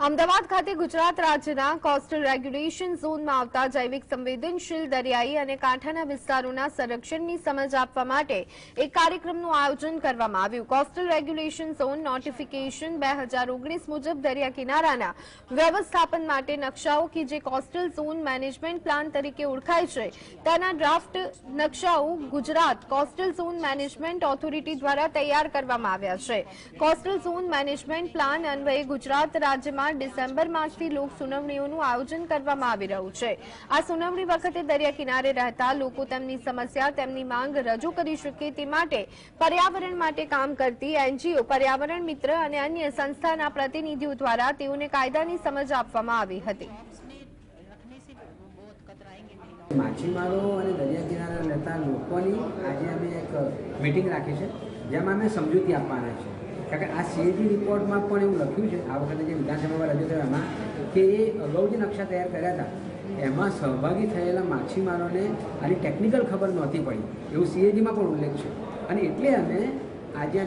અમદાવાદ ખાતે ગુજરાત રાજ્યના coastal regulation ઝોનમાં આવતા જૈવિક સંવેદનશીલ દરિયાઈ અને કાંઠાના વિસ્તારોના સંરક્ષણની સમજ આપવા માટે એક કાર્યક્રમનું આયોજન કરવામાં આવ્યું. કોસ્ટલ રેગ્યુલેશન ઝોન નોટિફિકેશન બે મુજબ દરિયા કિનારાના વ્યવસ્થાપન માટે નકશાઓ કે જે કોસ્ટલ ઝોન મેનેજમેન્ટ પ્લાન તરીકે ઓળખાય છે, તેના draft નકશાઓ Gujarat coastal zone management authority દ્વારા તૈયાર કરવામાં આવ્યા છે. કોસ્ટલ ઝોન મેનેજમેન્ટ પ્લાન અન્વયે ગુજરાત રાજ્યમાં ડિસેમ્બર માસથી લોક સુનાવણીઓનું આયોજન કરવામાં આવી રહ્યું છે. આ સુનાવણી વખતે દરિયા કિનારે રહેતા લોકો તેમની સમસ્યા, તેમની માંગ રજૂ કરી શકે તે માટે પર્યાવરણ માટે કામ કરતી એનજીઓ, પર્યાવરણ મિત્ર અને અન્ય સંસ્થાના પ્રતિનિધિઓ દ્વારા તેઓને કાયદાની સમજ આપવામાં આવી હતી. માછીમારો અને દરિયા કિનારે રહેતા લોકોની આજે અમે એક મિટિંગ રાખી છે, જેમાં અમે સમજૂતી આપવાના છે કારણ કે આ સીએજી રિપોર્ટમાં પણ એવું લખ્યું છે, આ વખતે જે વિધાનસભામાં રજૂ થયો એમાં, કે એ અગાઉ જે નકશા તૈયાર કર્યા હતા, એમાં સહભાગી થયેલા માછીમારોને આની ટેકનિકલ ખબર નહોતી પડી. એવું સીએજીમાં પણ ઉલ્લેખ છે. અને એટલે અમે આજે